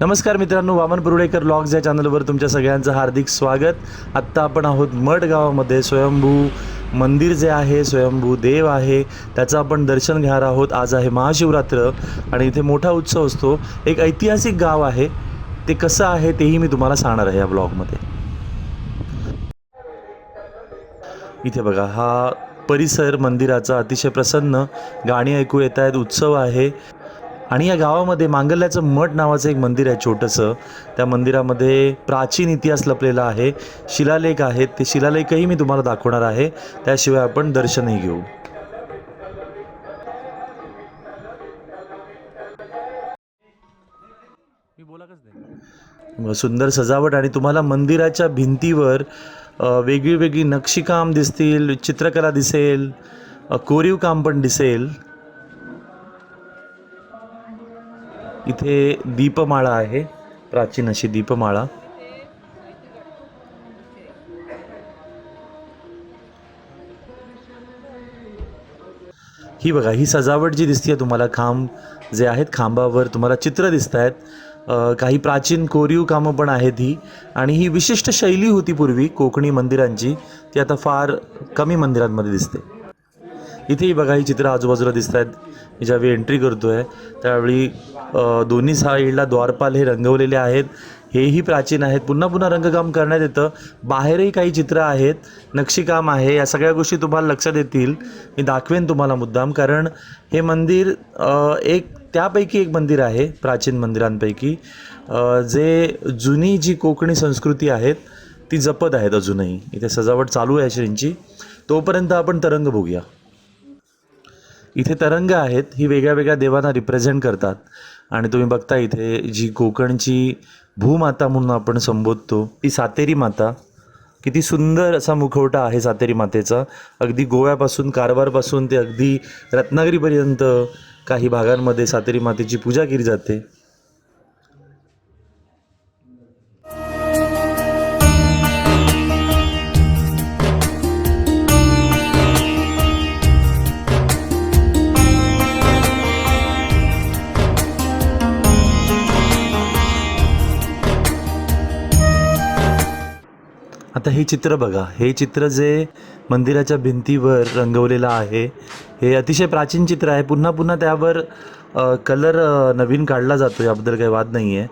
नमस्कार मित्रांनो वामन पुरुडेकर लॉग्स या चॅनलवर तुमच्या सगळ्यांचं हार्दिक स्वागत. आत्ता आपण आहोत मठ गावामध्ये. स्वयंभू मंदिर जे आहे स्वयंभू देव आहे त्याचं आपण दर्शन घेणार आहोत. आज आहे महाशिवरात्र आणि इथे मोठा उत्सव असतो. एक ऐतिहासिक गाव आहे. ते कसं आहे तेही मी तुम्हाला सांगणार आहे या ब्लॉगमध्ये. इथे बघा हा परिसर मंदिराचा अतिशय प्रसन्न. गाणी ऐकू येत आहेत उत्सव आहे. आणि या गावामध्ये मांगल्याचं मठ नावाचं एक मंदिर आहे छोटंसं. त्या मंदिरामध्ये प्राचीन इतिहास लपलेला आहे. शिलालेख आहेत. ते शिलालेखही मी तुम्हाला दाखवणार आहे. त्याशिवाय आपण दर्शनही घेऊ. सुंदर सजावट आणि तुम्हाला मंदिराच्या भिंतीवर वेगळी वेगळी नक्षीकाम दिसतील चित्रकला दिसेल कोरीव काम पण दिसेल. इथे दीपमाळा आहे प्राचीन अशी दीपमाळा. ही बघा ही सजावट जी दिसते तुम्हाला खांब जे आहेत खांबावर तुम्हाला चित्र दिसत आहेत काही प्राचीन कोरीव कामं पण आहेत ही. आणि ही विशिष्ट शैली होती पूर्वी कोकणी मंदिरांची. ती आता फार कमी मंदिरांमध्ये दिसते. इथेही बघा ही चित्र आजूबाजूला दिसत आहेत मी ज्यावेळी एंट्री करतो आहे त्यावेळी दोन्ही साईडला द्वारपाल हे रंगवलेले आहेत. हेही प्राचीन आहेत. पुन्हा पुन्हा रंगकाम करण्यात येतं. बाहेरही काही चित्रं आहेत. नक्षीकाम आहे. या सगळ्या गोष्टी तुम्हाला लक्षात येतील. मी दाखवेन तुम्हाला मुद्दाम. कारण हे मंदिर एक त्यापैकी एक मंदिर आहे प्राचीन मंदिरांपैकी. जे जुनी जी कोकणी संस्कृती आहेत ती जपत आहेत अजूनही. इथे सजावट चालू आहे श्रींची तोपर्यंत आपण तरंग बघूया. इथे तरंग आहेत ही वेगळ्या वेगळ्या देवांना रिप्रेझेंट करतात. आणि तुम्ही बघता इथे जी कोकणची भूमाता म्हणून आपण संबोधतो ती सातेरी माता. किती सुंदर असा मुखवटा आहे सातेरी मातेचा. अगदी गोव्यापासून कारवारपासून ते अगदी रत्नागिरीपर्यंत काही भागांमध्ये सातेरी मातेची पूजा केली जाते. आता हे चित्र बघा. हे चित्र जे मंदिराच्या भिंतीवर रंगवलेलं आहे हे अतिशय प्राचीन चित्र आहे. पुन्हा पुन्हा त्यावर कलर नवीन काढला जातो याबद्दल काही वाद नाही आहे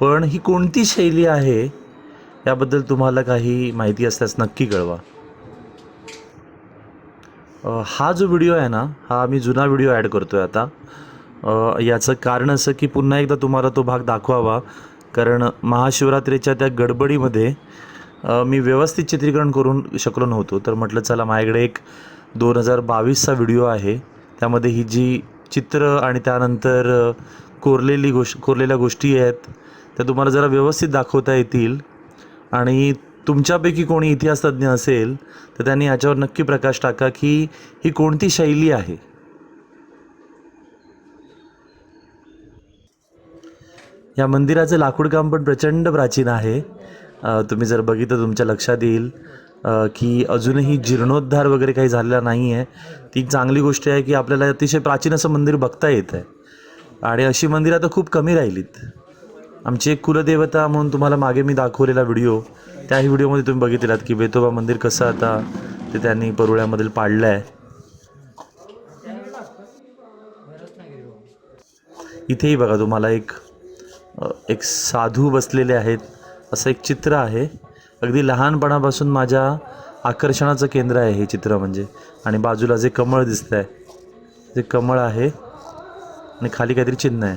पण ही कोणती शैली आहे याबद्दल तुम्हाला काही माहिती असल्यास नक्की कळवा. हा जो व्हिडिओ आहे ना हा मी जुना व्हिडिओ ॲड करतो आहे आता याचं कारण असं की पुन्हा एकदा तुम्हाला तो भाग दाखवावा. कारण महाशिवरात्रीच्या त्या गडबडीमध्ये मी व्यवस्थित चित्रीकरण करून शकलो नव्हतो. तर म्हटलं चला माझ्याकडे एक दोन हजार बावीसचा व्हिडिओ आहे. त्यामध्ये ही जी चित्र आणि त्यानंतर कोरलेली गोष्ट कोरलेल्या गोष्टी आहेत त्या तुम्हाला जरा व्यवस्थित दाखवता येतील. आणि तुमच्यापैकी कोणी इतिहासतज्ञ असेल तर त्यांनी याच्यावर नक्की प्रकाश टाका की ही कोणती शैली आहे. या मंदिराचं लाकूडकाम पण प्रचंड प्राचीन आहे. तुम्ही जर बघितलं तुमच्या लक्षात येईल की अजूनही जीर्णोद्धार वगैरे काही झालेला नाही आहे ती चांगली गोष्ट आहे की आपल्याला अतिशय प्राचीन असं मंदिर बघता येत आहे आणि अशी मंदिरं आता खूप कमी राहिलीत. आमची एक कुलदेवता म्हणून तुम्हाला मागे मी दाखवलेला व्हिडिओ त्याही व्हिडिओमध्ये तुम्ही बघितलात की बेतोबा मंदिर कसं आता ते त्यांनी परुळ्यामधील पाडलं आहे इथेही बघा तुम्हाला एक एक साधू बसलेले आहेत. असं एक चित्र आहे. अगदी लहानपणापासून माझ्या आकर्षणाचं केंद्र आहे हे चित्र म्हणजे. आणि बाजूला जे कमळ दिसतं आहे जे कमळ आहे आणि खाली काहीतरी चिन्ह आहे.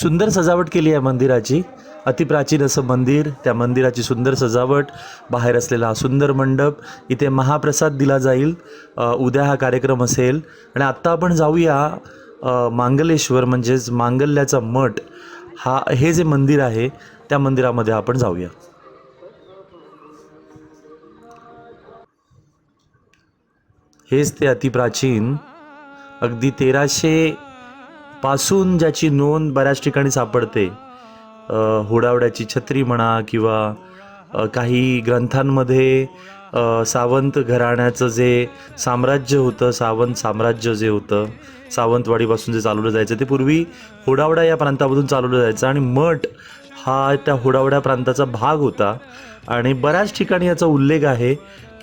सुंदर सजावट केली आहे मंदिराची. अतिप्राचीन असं मंदिर त्या मंदिराची सुंदर सजावट बाहेर असलेला हा सुंदर मंडप इथे महाप्रसाद दिला जाईल. उद्या हा कार्यक्रम असेल. आणि आत्ता आपण जाऊया मांगलेश्वर म्हणजेच मांगल्याचा मठ. हा हे जे मंदिर आहे त्या मंदिरामध्ये आपण जाऊया. हेच ते अतिप्राचीन अगदी तेराशे पासून ज्याची नोंद बऱ्याच ठिकाणी सापडते. होडावड्याची छत्री म्हणा किंवा काही ग्रंथांमध्ये सावंत घराण्याचं जे साम्राज्य होतं सावंत साम्राज्य जे होतं सावंतवाडीपासून जे चालवलं जायचं ते पूर्वी होडावडा या प्रांतामधून चालवलं जायचं आणि मठ हा त्या होडावड्या प्रांताचा भाग होता. आणि बऱ्याच ठिकाणी याचा उल्लेख आहे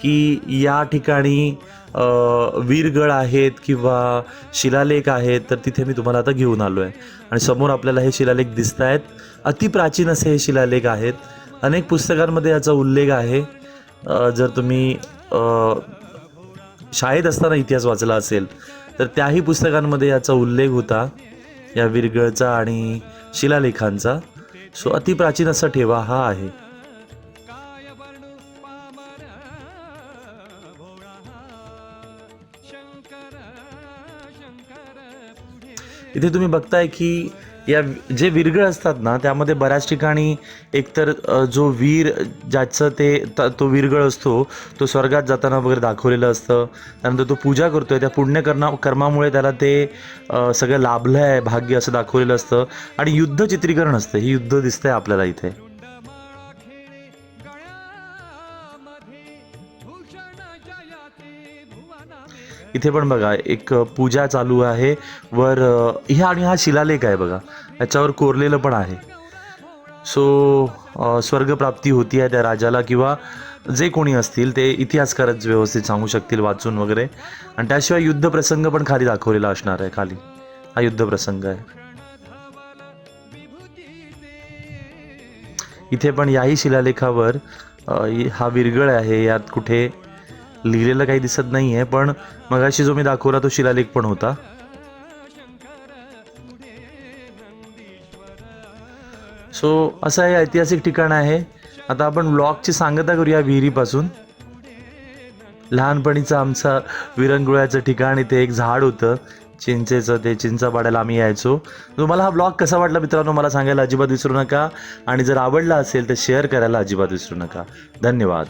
की या ठिकाणी वीरगड वीरगळ आहेत किंवा शिलालेख आहेत तर तिथे मी तुम्हाला आता घेऊन आलो आहे आणि समोर आपल्याला हे शिलालेख दिसत आहेत अतिप्राचीन असे हे शिलालेख आहेत. अनेक पुस्तकांमध्ये याचा उल्लेख आहे. जर तुम्ही शाळेत असताना इतिहास वाचला असेल तर त्याही पुस्तकांमध्ये याचा उल्लेख होता या विरगळचा आणि शिलालेखांचा. सो अतिप्राचीन असा ठेवा हा आहे. इथे तुम्ही बघताय की या जे विरगळ असतात ना त्यामध्ये बऱ्याच ठिकाणी एकतर जो वीर ज्याचं ते तो विरगळ असतो तो स्वर्गात जाताना वगैरे दाखवलेलं असतं. त्यानंतर तो पूजा करतोय त्या पुण्य कर्ना कर्मामुळे त्याला ते सगळं लाभलं आहे भाग्य असं दाखवलेलं असतं. आणि युद्ध चित्रीकरण असतं ही युद्ध दिसतंय आपल्याला इथे. इथे पण बघा एक पूजा चालू आहे. वर ह्या आणि हा शिलालेख आहे बघा. याच्यावर कोरलेलं पण आहे. सो स्वर्गप्राप्ती होती आहे त्या राजाला किंवा जे कोणी असतील ते इतिहासकारच व्यवस्थित सांगू शकतील वाचून वगैरे. आणि त्याशिवाय युद्धप्रसंग पण खाली दाखवलेला असणार आहे खाली. हा युद्धप्रसंग आहे. इथे पण याही शिलालेखावर हा विरगळ आहे. यात कुठे लिहिलेलं काही दिसत नाही आहे पण मगाशी जो मी दाखवला तो शिलालेख पण होता. सो असं हे ऐतिहासिक ठिकाण आहे. आता आपण ब्लॉगची सांगता करूया विहिरीपासून. लहानपणीचं आमचा विरंगुळ्याचं ठिकाण इथे एक झाड होतं. चिंचेचं ते चिंचापाड्याला आम्ही यायचो. तुम्हाला हा ब्लॉग कसा वाटला मित्रांनो मला सांगायला अजिबात विसरू नका. आणि जर आवडला असेल तर शेअर करायला अजिबात विसरू नका. धन्यवाद.